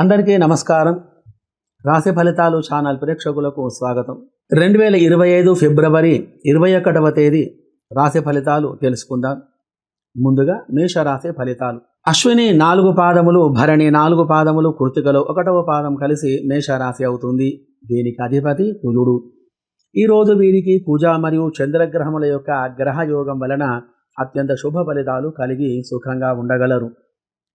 అందరికీ నమస్కారం. రాశి ఫలితాలు ఛానల్ ప్రేక్షకులకు స్వాగతం. రెండు వేల ఇరవై ఐదు ఫిబ్రవరి ఇరవై ఒకటవ తేదీ రాశి ఫలితాలు తెలుసుకుందాం. ముందుగా మేషరాశి ఫలితాలు. అశ్విని నాలుగు పాదములు భరణి నాలుగు పాదములు కృతికలో ఒకటవ పాదం కలిసి మేషరాశి అవుతుంది. దీనికి అధిపతి కుజుడు. ఈరోజు వీరికి పూజ మరియు చంద్రగ్రహముల యొక్క గ్రహయోగం వలన అత్యంత శుభ ఫలితాలు కలిగి సుఖంగా ఉండగలరు.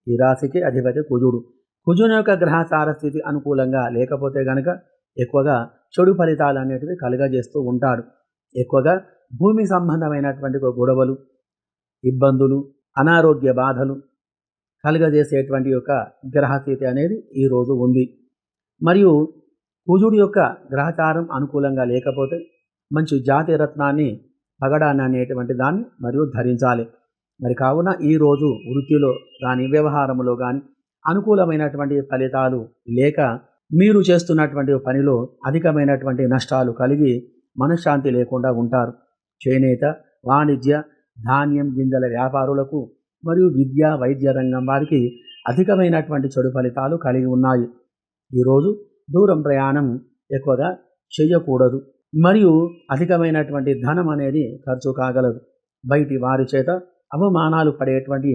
ఈ రాశికి అధిపతి కుజుడు. కుజుని యొక్క గ్రహచార స్థితి అనుకూలంగా లేకపోతే గనక ఎక్కువగా చెడు ఫలితాలు అనేటివి కలుగజేస్తూ ఉంటాడు ఎక్కువగా భూమి సంబంధమైనటువంటి గొడవలు ఇబ్బందులు అనారోగ్య బాధలు కలుగజేసేటువంటి యొక్క గ్రహస్థితి అనేది ఈరోజు ఉంది. మరియు కుజుడి యొక్క గ్రహచారం అనుకూలంగా లేకపోతే మంచి జాతి రత్నాన్ని పగడాన్ని అనేటువంటి దాన్ని మరియు ధరించాలి. మరి కావున ఈరోజు వృత్తిలో కానీ వ్యవహారంలో కానీ అనుకూలమైనటువంటి ఫలితాలు లేక మీరు చేస్తున్నటువంటి పనిలో అధికమైనటువంటి నష్టాలు కలిగి మనశ్శాంతి లేకుండా ఉంటారు. చేనేత వాణిజ్య ధాన్యం గింజల వ్యాపారులకు మరియు విద్య వైద్య రంగం వారికి అధికమైనటువంటి చెడు ఫలితాలు కలిగి ఉన్నాయి. ఈరోజు దూరం ప్రయాణం ఎక్కువగా చేయకూడదు మరియు అధికమైనటువంటి ధనం అనేది ఖర్చు కాగలదు. బయటి వారి చేత అవమానాలు పడేటువంటి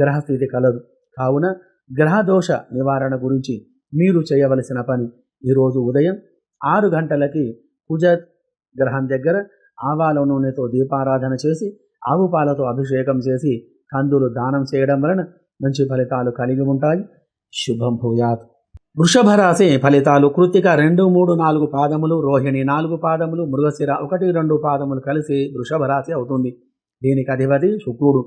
గ్రహస్థితి కలదు. కావున గ్రహదోష నివారణ గురించి మీరు చేయవలసిన పని. ఈరోజు ఉదయం ఆరు గంటలకి కుజ గ్రహం దగ్గర ఆవాల నూనెతో దీపారాధన చేసి ఆవు పాలతో అభిషేకం చేసి కందులు దానం చేయడం వలన మంచి ఫలితాలు కలిగి ఉంటాయి. శుభం భూయాత్. వృషభ రాశి ఫలితాలు కృత్తిక రెండు మూడు నాలుగు పాదములు రోహిణి నాలుగు పాదములు మృగశిర ఒకటి రెండు పాదములు కలిసి వృషభ రాశి అవుతుంది. దీనికి అధిపతి శుక్రుడు.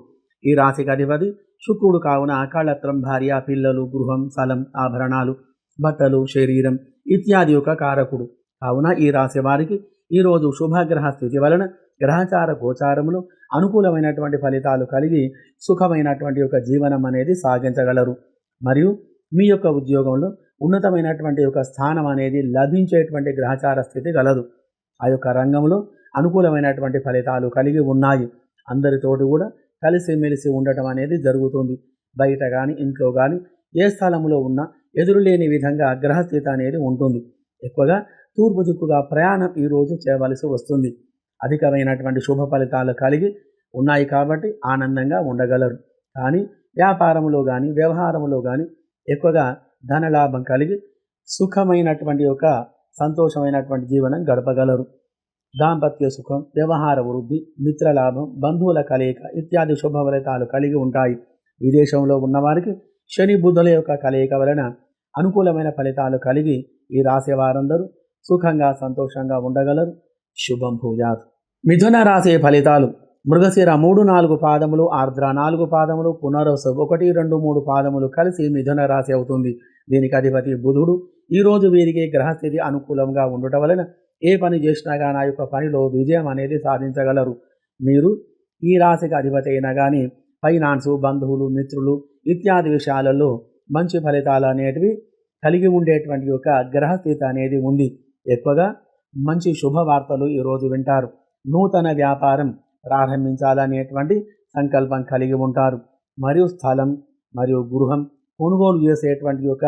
ఈ రాశికి అధిపతి శుక్రుడు కావున కళత్రం భార్య పిల్లలు గృహం స్థలం ఆభరణాలు బట్టలు శరీరం ఇత్యాది యొక్క కారకుడు. కావున ఈ రాశి వారికి ఈరోజు శుభగ్రహ స్థితి వలన గ్రహచార గోచారములు అనుకూలమైనటువంటి ఫలితాలు కలిగి సుఖమైనటువంటి యొక్క జీవనం అనేది సాగించగలరు. మరియు మీ యొక్క ఉద్యోగంలో ఉన్నతమైనటువంటి యొక్క స్థానం అనేది లభించేటువంటి గ్రహచార స్థితి గలదు. ఆ యొక్క రంగంలో అనుకూలమైనటువంటి ఫలితాలు కలిగి ఉన్నాయి. అందరితోటి కూడా కలిసిమెలిసి ఉండటం అనేది జరుగుతుంది. బయట కానీ ఇంట్లో కానీ ఏ స్థలంలో ఉన్నా ఎదురులేని విధంగా గ్రహస్థితి అనేది ఉంటుంది. ఎక్కువగా తూర్పు దిక్కుగా ప్రయాణం ఈరోజు చేయవలసి వస్తుంది. అధికమైనటువంటి శుభ ఫలితాలు కలిగి ఉన్నాయి కాబట్టి ఆనందంగా ఉండగలరు. కానీ వ్యాపారంలో కానీ వ్యవహారంలో కానీ ఎక్కువగా ధనలాభం కలిగి సుఖమైనటువంటి ఒక సంతోషమైనటువంటి జీవనం గడపగలరు. దాంపత్య సుఖం వ్యవహార వృద్ధి మిత్రలాభం బంధువుల కలయిక ఇత్యాది శుభ ఫలితాలు కలిగి ఉంటాయి. విదేశంలో ఉన్నవారికి శని బుద్ధుల యొక్క కలయిక వలన అనుకూలమైన ఫలితాలు కలిగి ఈ రాశి వారందరూ సుఖంగా సంతోషంగా ఉండగలరు. శుభం భూజాత్ మిథున రాశి ఫలితాలు. మృగశిర మూడు నాలుగు పాదములు ఆర్ద్ర నాలుగు పాదములు పునరసు ఒకటి రెండు మూడు పాదములు కలిసి మిథున రాశి అవుతుంది. దీనికి అధిపతి బుధుడు. ఈరోజు వీరికి గ్రహస్థితి అనుకూలంగా ఉండటం వలన ఏ పని చేసినా కానీ ఆ యొక్క పనిలో విజయం అనేది సాధించగలరు. మీరు ఈ రాశికి అధిపతి అయినా కానీ ఫైనాన్సు బంధువులు మిత్రులు ఇత్యాది విషయాలలో మంచి ఫలితాలు అనేటివి కలిగి ఉండేటువంటి యొక్క గ్రహస్థితి అనేది ఉంది. ఎక్కువగా మంచి శుభవార్తలు ఈరోజు వింటారు. నూతన వ్యాపారం ప్రారంభించాలనేటువంటి సంకల్పం కలిగి ఉంటారు. మరియు స్థలం మరియు గృహం కొనుగోలు చేసేటువంటి యొక్క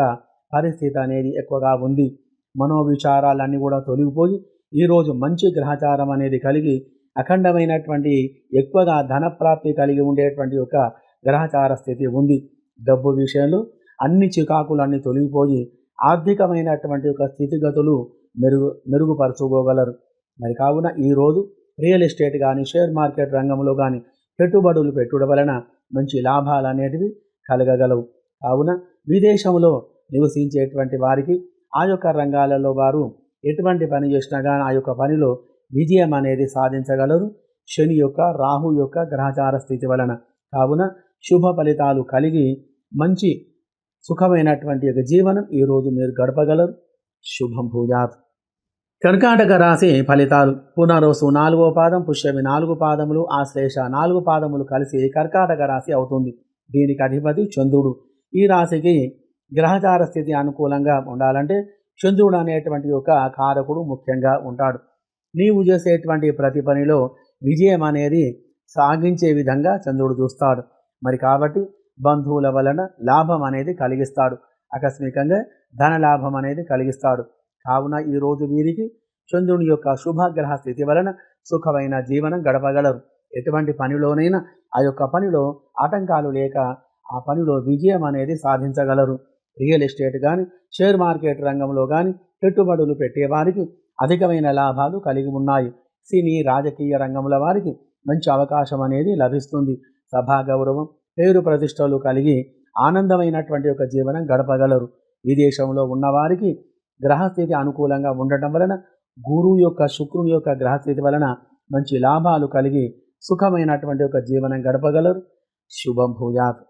పరిస్థితి అనేది ఎక్కువగా ఉంది. మనోవిచారాలన్నీ కూడా తొలగిపోయి ఈరోజు మంచి గ్రహచారం అనేది కలిగి అఖండమైనటువంటి ఎక్కువగా ధనప్రాప్తి కలిగి ఉండేటువంటి ఒక గ్రహచార స్థితి ఉంది. డబ్బు విషయంలో అన్ని చికాకులు అన్ని తొలగిపోయి ఆర్థికమైనటువంటి యొక్క స్థితిగతులు మెరుగు మెరుగుపరచుకోగలరు. మరి కావున ఈరోజు రియల్ ఎస్టేట్ కానీ షేర్ మార్కెట్ రంగంలో కానీ పెట్టుబడులు పెట్టుడం వలన మంచి లాభాలు అనేటివి కలగగలవు. కావున విదేశంలో నివసించేటువంటి వారికి ఆ యొక్క రంగాలలో వారు ఎటువంటి పని చేసినా కానీ ఆ యొక్క పనిలో విజయం అనేది సాధించగలరు. శని యొక్క రాహు యొక్క గ్రహచార స్థితి వలన. కావున శుభ ఫలితాలు కలిగి మంచి సుఖమైనటువంటి యొక్క జీవనం ఈరోజు మీరు గడపగలరు. శుభం భూజాత్ కర్కాటక రాశి ఫలితాలు. పునరోసు నాలుగో పాదం పుష్యమి నాలుగు పాదములు ఆశ్లేష నాలుగు పాదములు కలిసి కర్కాటక రాశి అవుతుంది. దీనికి అధిపతి చంద్రుడు. ఈ రాశికి గ్రహచార స్థితి అనుకూలంగా ఉండాలంటే చంద్రుడు అనేటువంటి ఒక కారకుడు ముఖ్యంగా ఉంటాడు. నీవు చేసేటువంటి ప్రతి పనిలో విజయం అనేది సాగించే విధంగా చంద్రుడు చూస్తాడు. మరి కాబట్టి బంధువుల వలన లాభం అనేది కలిగిస్తాడు. ఆకస్మికంగా ధన లాభం అనేది కలిగిస్తాడు. కావున ఈరోజు వీరికి చంద్రుని యొక్క శుభగ్రహ స్థితి వలన సుఖమైన జీవనం గడపగలరు. ఎటువంటి పనిలోనైనా ఆ యొక్క పనిలో ఆటంకాలు లేక ఆ పనిలో విజయం అనేది సాధించగలరు. రియల్ ఎస్టేట్ కానీ షేర్ మార్కెట్ రంగంలో కానీ పెట్టుబడులు పెట్టేవారికి అధికమైన లాభాలు కలిగి ఉన్నాయి. సినీ రాజకీయ రంగంలో వారికి మంచి అవకాశం అనేది లభిస్తుంది. సభా గౌరవం పేరు ప్రతిష్టలు కలిగి ఆనందమైనటువంటి ఒక జీవనం గడపగలరు. విదేశంలో ఉన్నవారికి గ్రహస్థితి అనుకూలంగా ఉండటం వలన గురువు యొక్క శుక్రుని యొక్క గ్రహస్థితి వలన మంచి లాభాలు కలిగి సుఖమైనటువంటి ఒక జీవనం గడపగలరు. శుభం భూయాత్.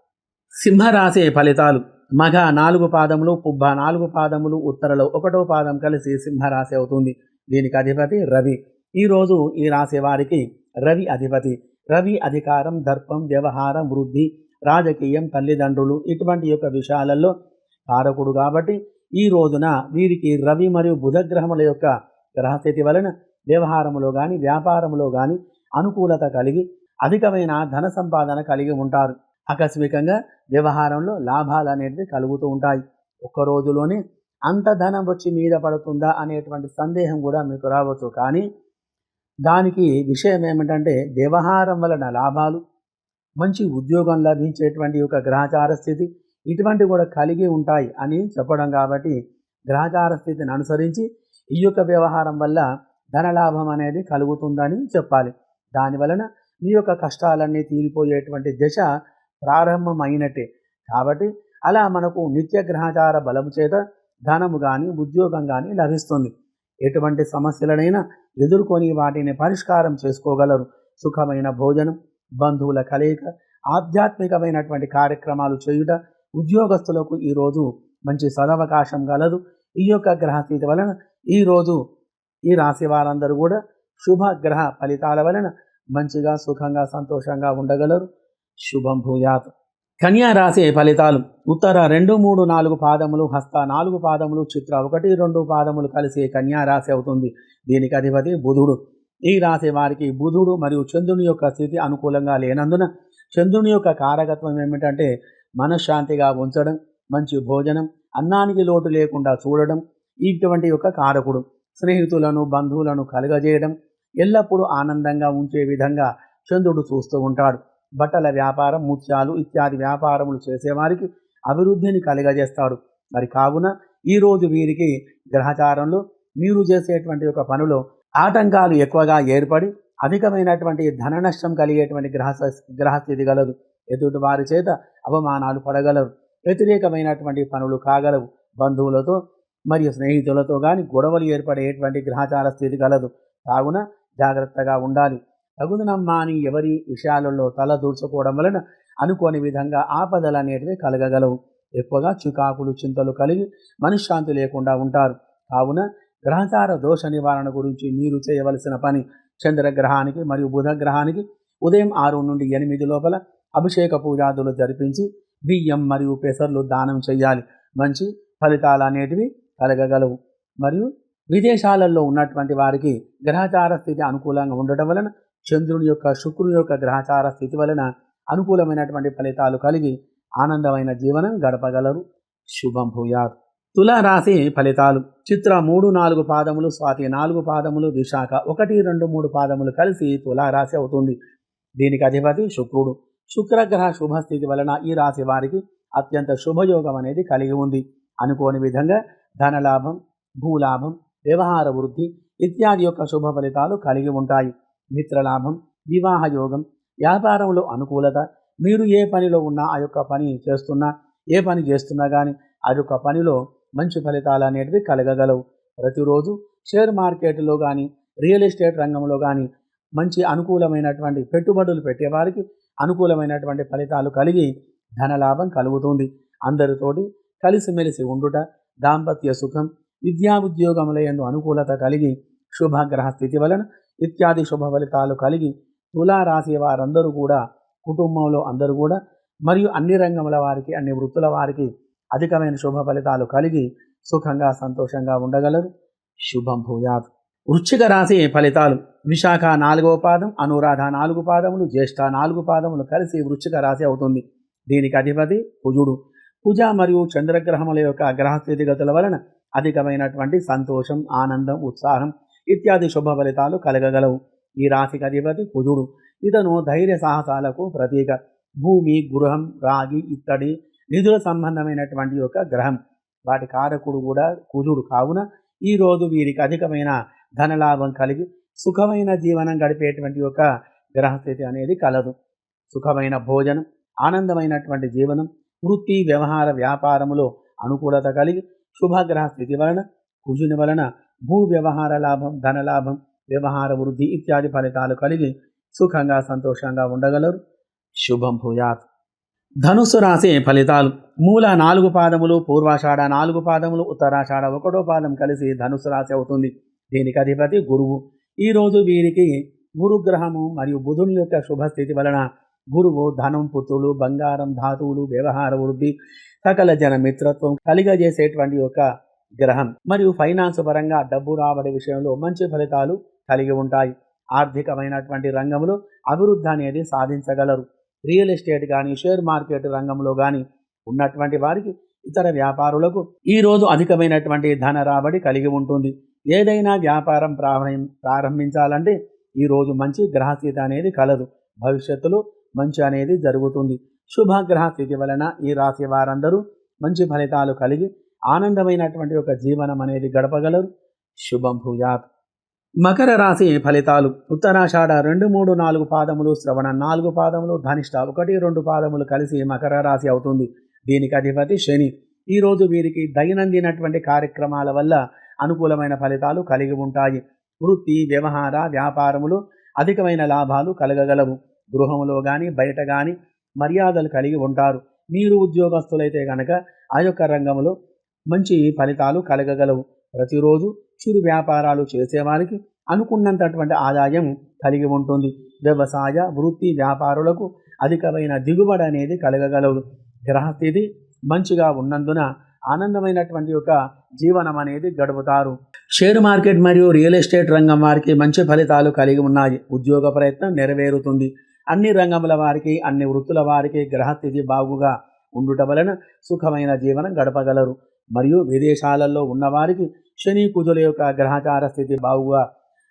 సింహరాశి ఫలితాలు. మగ నాలుగు పాదములు పుబ్బ నాలుగు పాదములు ఉత్తరలో ఒకటో పాదం కలిసి సింహరాశి అవుతుంది. దీనికి అధిపతి రవి. ఈరోజు ఈ రాశి వారికి రవి అధిపతి. రవి అధికారం దర్పం వ్యవహారం వృద్ధి రాజకీయం తల్లిదండ్రులు ఇటువంటి యొక్క విషయాలలో కారకుడు కాబట్టి ఈ రోజున వీరికి రవి మరియు బుధగ్రహముల యొక్క గ్రహస్థితి వలన వ్యవహారములో కానీ వ్యాపారములో కానీ అనుకూలత కలిగి అధికమైన ధన సంపాదన కలిగి ఉంటారు. ఆకస్మికంగా వ్యవహారంలో లాభాలు అనేటివి కలుగుతూ ఉంటాయి. ఒక్క రోజులోనే అంత ధనం వచ్చి మీద పడుతుందా అనేటువంటి సందేహం కూడా మీకు రావచ్చు. కానీ దానికి విషయం ఏమిటంటే వ్యవహారం వలన లాభాలు మంచి ఉద్యోగం లభించేటువంటి ఒక గ్రహచార స్థితి ఇటువంటి కూడా కలిగి ఉంటాయి అని చెప్పడం కాబట్టి గ్రహచార స్థితిని అనుసరించి ఈ యొక్క వ్యవహారం వల్ల ధనలాభం అనేది కలుగుతుందని చెప్పాలి. దాని వలన మీ యొక్క కష్టాలన్నీ తీరిపోయేటువంటి దశ ప్రారంభమైనట్టే. కాబట్టి అలా మనకు నిత్య గ్రహచార బలము చేత ధనము కానీ ఉద్యోగం కానీ లభిస్తుంది. ఎటువంటి సమస్యలనైనా ఎదుర్కొని వాటిని పరిష్కారం చేసుకోగలరు. సుఖమైన భోజనం బంధువుల కలయిక ఆధ్యాత్మికమైనటువంటి కార్యక్రమాలు చేయుట ఉద్యోగస్తులకు ఈరోజు మంచి సదవకాశం గలదు. ఈ యొక్క గ్రహస్థితి వలన ఈరోజు ఈ రాశి వారందరూ కూడా శుభ గ్రహ ఫలితాల వలన మంచిగా సుఖంగా సంతోషంగా ఉండగలరు. శుభం భూయాత్. కన్యా రాశి ఫలితాలు? ఉత్తర రెండు మూడు నాలుగు పాదములు హస్త నాలుగు పాదములు చిత్ర ఒకటి రెండు పాదములు కలిసి కన్యా రాశి అవుతుంది. దీనికి అధిపతి బుధుడు. ఈ రాశి వారికి బుధుడు మరియు చంద్రుని యొక్క స్థితి అనుకూలంగా లేనందున చంద్రుని యొక్క కారకత్వం ఏమిటంటే మనశ్శాంతిగా ఉంచడం మంచి భోజనం అన్నానికి లోటు లేకుండా చూడడం ఇటువంటి యొక్క కారకుడు. స్నేహితులను బంధువులను కలుగజేయడం ఎల్లప్పుడూ ఆనందంగా ఉంచే విధంగా చంద్రుడు చూస్తూ ఉంటాడు. బట్టల వ్యాపారం ముత్యాలు ఇత్యాది వ్యాపారములు చేసేవారికి అభివృద్ధిని కలుగజేస్తాడు. మరి కావున ఈరోజు వీరికి గ్రహచారంలో మీరు చేసేటువంటి ఒక పనులో ఆటంకాలు ఎక్కువగా ఏర్పడి అధికమైనటువంటి ధన నష్టం కలిగేటువంటి గ్రహ గ్రహస్థితి గలదు. ఎదుటి వారి చేత అవమానాలు పడగలవు వ్యతిరేకమైనటువంటి పనులు కాగలవు. బంధువులతో మరియు స్నేహితులతో కానీ గొడవలు ఏర్పడేటువంటి గ్రహచార స్థితి కలదు కావున జాగ్రత్తగా ఉండాలి. తగుదనమ్మా అని ఎవరి విషయాలలో తల దూర్చుకోవడం వలన అనుకోని విధంగా ఆపదలు అనేటివి కలగగలవు. ఎక్కువగా చికాకులు చింతలు కలిగి మనశ్శాంతి లేకుండా ఉంటారు. కావున గ్రహచార దోష నివారణ గురించి మీరు చేయవలసిన పని చంద్రగ్రహానికి మరియు బుధగ్రహానికి ఉదయం ఆరు నుండి ఎనిమిది లోపల అభిషేక పూజాదులు జరిపించి బియ్యం మరియు పెసర్లు దానం చేయాలి. మంచి ఫలితాలు అనేటివి కలగగలవు. మరియు విదేశాలలో ఉన్నటువంటి వారికి గ్రహచార స్థితి అనుకూలంగా ఉండటం వలన చంద్రుని యొక్క శుక్రుని యొక్క గ్రహచార స్థితి వలన అనుకూలమైనటువంటి ఫలితాలు కలిగి ఆనందమైన జీవనం గడపగలరు. శుభం భూయాత్. తులారాశి ఫలితాలు. చిత్ర మూడు నాలుగు పాదములు స్వాతి నాలుగు పాదములు విశాఖ ఒకటి రెండు మూడు పాదములు కలిసి తులారాశి అవుతుంది. దీనికి అధిపతి శుక్రుడు. శుక్రగ్రహ శుభస్థితి వలన ఈ రాశి వారికి అత్యంత శుభయోగం అనేది కలిగి ఉంది. అనుకోని విధంగా ధనలాభం భూలాభం వ్యవహార వృద్ధి ఇత్యాది యొక్క శుభ ఫలితాలు కలిగి ఉంటాయి. మిత్రలాభం వివాహ యోగం వ్యాపారంలో అనుకూలత మీరు ఏ పనిలో ఉన్నా ఆ యొక్క పని చేస్తున్నా ఏ పని చేస్తున్నా కానీ ఆ యొక్క పనిలో మంచి ఫలితాలు అనేటివి కలగగలవు. ప్రతిరోజు షేర్ మార్కెట్లో కానీ రియల్ ఎస్టేట్ రంగంలో కానీ మంచి అనుకూలమైనటువంటి పెట్టుబడులు పెట్టేవారికి అనుకూలమైనటువంటి ఫలితాలు కలిగి ధనలాభం కలుగుతుంది. అందరితోటి కలిసిమెలిసి ఉండుట దాంపత్య సుఖం విద్యా ఉద్యోగముల యందు అనుకూలత కలిగి శుభగ్రహ స్థితి వలన ఇత్యాది శుభ ఫలితాలు కలిగి తులారాశి వారందరూ కూడా కుటుంబంలో అందరూ కూడా మరియు అన్ని రంగముల వారికి అన్ని వృత్తుల వారికి అధికమైన శుభ ఫలితాలు కలిగి సుఖంగా సంతోషంగా ఉండగలరు. శుభం భూయాత్. వృశ్చిక రాశి ఫలితాలు విశాఖ నాలుగవ పాదం అనురాధ నాలుగు పాదములు జ్యేష్ఠ నాలుగు పాదములు కలిసి వృశ్చిక రాశి అవుతుంది. దీనికి అధిపతి కుజుడు. కుజ మరియు చంద్రగ్రహముల యొక్క గ్రహస్థితిగతుల వలన అధికమైనటువంటి సంతోషం ఆనందం ఉత్సాహం ఇత్యాది శుభ ఫలితాలు కలగగలవు. ఈ రాశికి అధిపతి కుజుడు. ఇతను ధైర్య సాహసాలకు ప్రతీక. భూమి గృహం రాగి ఇత్తడి నిధుల సంబంధమైనటువంటి యొక్క గ్రహం. వాటి కారకుడు కూడా కుజుడు. కావున ఈ రోజు వీరికి అధికమైన ధనలాభం కలిగి సుఖమైన జీవనం గడిపేటువంటి ఒక గ్రహస్థితి అనేది కలదు. సుఖమైన భోజనం ఆనందమైనటువంటి జీవనం వృత్తి వ్యవహార వ్యాపారములో అనుకూలత కలిగి శుభగ్రహ స్థితి వలన కుజుని వలన భూ వ్యవహార లాభం ధనలాభం వ్యవహార వృద్ధి ఇత్యాది ఫలితాలు కలిగి సుఖంగా సంతోషంగా ఉండగలరు. శుభం భూయాత్. ధనుస్సు రాశి ఫలితాలు. మూల నాలుగు పాదములు పూర్వాషాఢ నాలుగు పాదములు ఉత్తరాషాఢ ఒకటో పాదం కలిసి ధనుస్సు రాశి అవుతుంది. దీనికి అధిపతి గురువు. ఈరోజు వీరికి గురుగ్రహము మరియు బుధుని యొక్క శుభస్థితి వలన గురువు ధనం పుత్రులు బంగారం ధాతువులు వ్యవహార వృద్ధి సకల జన మిత్రత్వం కలిగజేసేటువంటి ఒక గ్రహం. మరియు ఫైనాన్స్ పరంగా డబ్బు రాబడి విషయంలో మంచి ఫలితాలు కలిగి ఉంటాయి. ఆర్థికమైనటువంటి రంగంలో అభివృద్ధి అనేది సాధించగలరు. రియల్ ఎస్టేట్ కానీ షేర్ మార్కెట్ రంగంలో కానీ ఉన్నటువంటి వారికి ఇతర వ్యాపారులకు ఈరోజు అధికమైనటువంటి ధన రాబడి కలిగి ఉంటుంది. ఏదైనా వ్యాపారం ప్రారంభం ప్రారంభించాలంటే ఈరోజు మంచి గ్రహస్థితి అనేది కలదు. భవిష్యత్తులో మంచి అనేది జరుగుతుంది. శుభగ్రహ స్థితి వలన ఈ రాశి వారందరూ మంచి ఫలితాలు కలిగి ఆనందమైనటువంటి ఒక జీవనం అనేది గడపగలరు. శుభం భూయాత్. మకర రాశి ఫలితాలు. ఉత్తరాషాఢ రెండు మూడు నాలుగు పాదములు శ్రవణ నాలుగు పాదములు ధనిష్ట ఒకటి రెండు పాదములు కలిసి మకర రాశి అవుతుంది. దీనికి అధిపతి శని. ఈరోజు వీరికి దైనందినటువంటి కార్యక్రమాల వల్ల అనుకూలమైన ఫలితాలు కలిగి ఉంటాయి. వృత్తి వ్యవహార వ్యాపారములు అధికమైన లాభాలు కలగగలవు. గృహములో కానీ బయట కానీ మర్యాదలు కలిగి ఉంటారు. మీరు ఉద్యోగస్తులైతే కనుక ఆ యొక్క రంగంలో మంచి ఫలితాలు కలగగలవు. ప్రతిరోజు చిరు వ్యాపారాలు చేసేవారికి అనుకున్నంతటువంటి ఆదాయం కలిగి ఉంటుంది. వ్యవసాయ వృత్తి వ్యాపారులకు అధికమైన దిగుబడి అనేది కలగగలదు గ్రహస్థితి మంచిగా ఉన్నందున ఆనందమైనటువంటి ఒక జీవనం అనేది గడుపుతారు. షేర్ మార్కెట్ మరియు రియల్ ఎస్టేట్ రంగం వారికి మంచి ఫలితాలు కలిగి ఉన్నాయి. ఉద్యోగ ప్రయత్నం నెరవేరుతుంది. అన్ని రంగముల వారికి అన్ని వృత్తుల వారికి గ్రహస్థితి బాగుగా ఉండుట వలన సుఖమైన జీవనం గడపగలరు. మరియు విదేశాలలో ఉన్నవారికి శని కుజుల యొక్క గ్రహచార స్థితి బాగుగా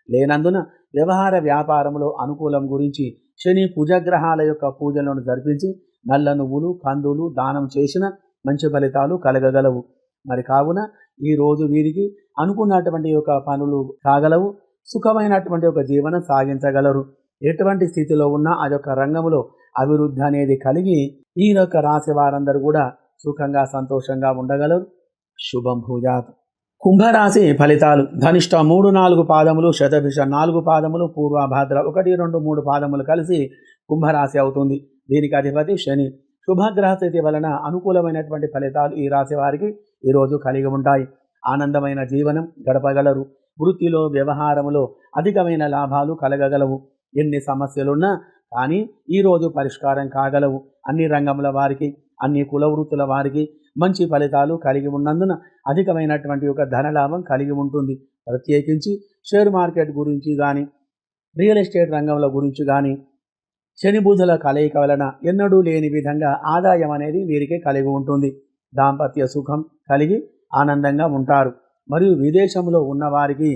లేనందున వ్యవహార వ్యాపారంలో అనుకూలం గురించి శని కుజగ్రహాల యొక్క పూజలను జరిపించి నల్ల నువ్వులు కందులు దానం చేసిన మంచి ఫలితాలు కలగగలవు. మరి కావున ఈ రోజు వీరికి అనుకున్నటువంటి యొక్క పనులు కాగలవు సుఖమైనటువంటి ఒక జీవనం సాగించగలరు. ఎటువంటి స్థితిలో ఉన్నా ఆ యొక్క రంగంలో అభివృద్ధి అనేది కలిగి ఈ యొక్క రాశి వారందరూ కూడా సుఖంగా సంతోషంగా ఉండగలరు. శుభం భూజాత్ కుంభరాశి ఫలితాలు. ధనిష్ట మూడు నాలుగు పాదములు శతభిష నాలుగు పాదములు పూర్వభాద్ర ఒకటి రెండు మూడు పాదములు కలిసి కుంభరాశి అవుతుంది. దీనికి అధిపతి శని. శుభగ్రహ స్థితి వలన అనుకూలమైనటువంటి ఫలితాలు ఈ రాశి వారికి ఈరోజు కలిగి ఉంటాయి. ఆనందమైన జీవనం గడపగలరు. వృత్తిలో వ్యవహారములో అధికమైన లాభాలు కలగగలవు. ఎన్ని సమస్యలున్నా కానీ ఈరోజు పరిష్కారం కాగలవు. అన్ని రంగముల వారికి అన్ని కుల వృత్తుల వారికి మంచి ఫలితాలు కలిగి ఉన్నందున అధికమైనటువంటి ఒక ధనలాభం కలిగి ఉంటుంది. ప్రత్యేకించి షేర్ మార్కెట్ గురించి కానీ రియల్ ఎస్టేట్ రంగంలో గురించి కానీ శనిబుధుల కలయిక వలన ఎన్నడూ లేని విధంగా ఆదాయం అనేది వీరికి కలిగి ఉంటుంది. దాంపత్య సుఖం కలిగి ఆనందంగా ఉంటారు. మరియు విదేశంలో ఉన్నవారికి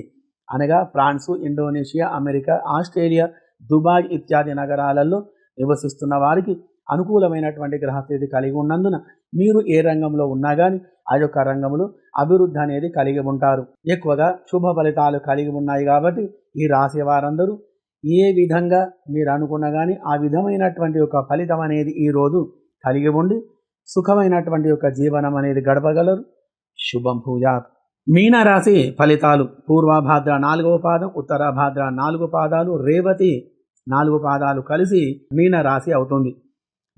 అనగా France Indonesia America Australia Dubai ఇత్యాది నగరాలలో నివసిస్తున్న వారికి అనుకూలమైనటువంటి గ్రహస్థితి కలిగి ఉన్నందున మీరు ఏ రంగంలో ఉన్నా కానీ ఆ యొక్క రంగంలో అభివృద్ధి అనేది కలిగి ఉంటారు. ఎక్కువగా శుభ ఫలితాలు కలిగి ఉన్నాయి కాబట్టి ఈ రాశి వారందరూ ఏ విధంగా మీరు అనుకున్నా కానీ ఆ విధమైనటువంటి ఒక ఫలితం అనేది ఈరోజు కలిగి ఉండి సుఖమైనటువంటి యొక్క జీవనం అనేది గడపగలరు. శుభం భూయాత్. మీనరాశి ఫలితాలు పూర్వభాద్ర నాలుగవ పాదం ఉత్తరాభాద్ర నాలుగు పాదాలు రేవతి నాలుగు పాదాలు కలిసి మీనరాశి అవుతుంది.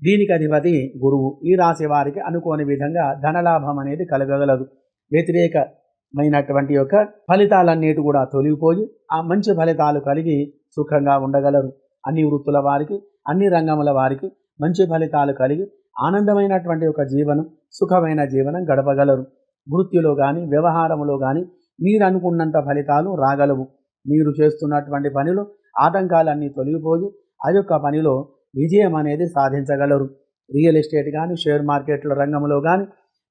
దీనికి అధిపతి గురువు. ఈ రాశి వారికి అనుకోని విధంగా ధనలాభం అనేది కలగగలదు. వ్యతిరేకమైనటువంటి యొక్క ఫలితాలన్నిటి కూడా తొలగిపోయి ఆ మంచి ఫలితాలు కలిగి సుఖంగా ఉండగలరు. అన్ని వృత్తుల వారికి అన్ని రంగముల వారికి మంచి ఫలితాలు కలిగి ఆనందమైనటువంటి ఒక జీవనం సుఖమైన జీవనం గడపగలరు. వృత్తిలో కానీ వ్యవహారంలో కానీ మీరు అనుకున్నంత ఫలితాలు రాగలవు. మీరు చేస్తున్నటువంటి పనిలో ఆటంకాలన్నీ తొలగిపోయి ఆ యొక్క పనిలో విజయం అనేది సాధించగలరు. రియల్ ఎస్టేట్ కానీ షేర్ మార్కెట్ల రంగంలో కానీ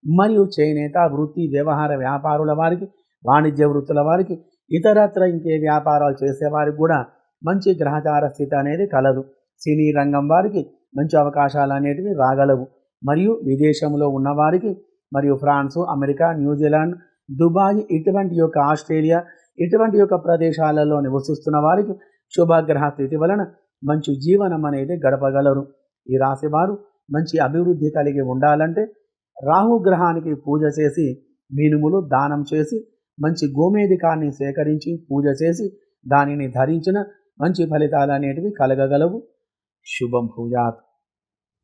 మరియు చేనేత వృత్తి వ్యవహార వ్యాపారుల వారికి వాణిజ్య వృత్తుల వారికి ఇతరత్ర ఇంకే వ్యాపారాలు చేసేవారికి కూడా మంచి గ్రహచార స్థితి అనేది కలదు. సినీ రంగం వారికి మంచి అవకాశాలు అనేటివి రాగలవు. మరియు విదేశంలో ఉన్నవారికి మరియు ఫ్రాన్సు అమెరికా న్యూజిలాండ్ దుబాయ్ ఇటువంటి యొక్క ఆస్ట్రేలియా ఇటువంటి యొక్క ప్రదేశాలలో నివసిస్తున్న వారికి శుభగ్రహ స్థితి వలన మంచి జీవనం అనేది గడపగలరు. ఈ రాశివారు మంచి అభివృద్ధి కలిగి ఉండాలంటే రాహుగ్రహానికి పూజ చేసి మినుములు దానం చేసి మంచి గోమేధికాన్ని సేకరించి పూజ చేసి దానిని ధరించిన మంచి ఫలితాలు అనేటివి కలగగలవు. శుభం భూయాత్.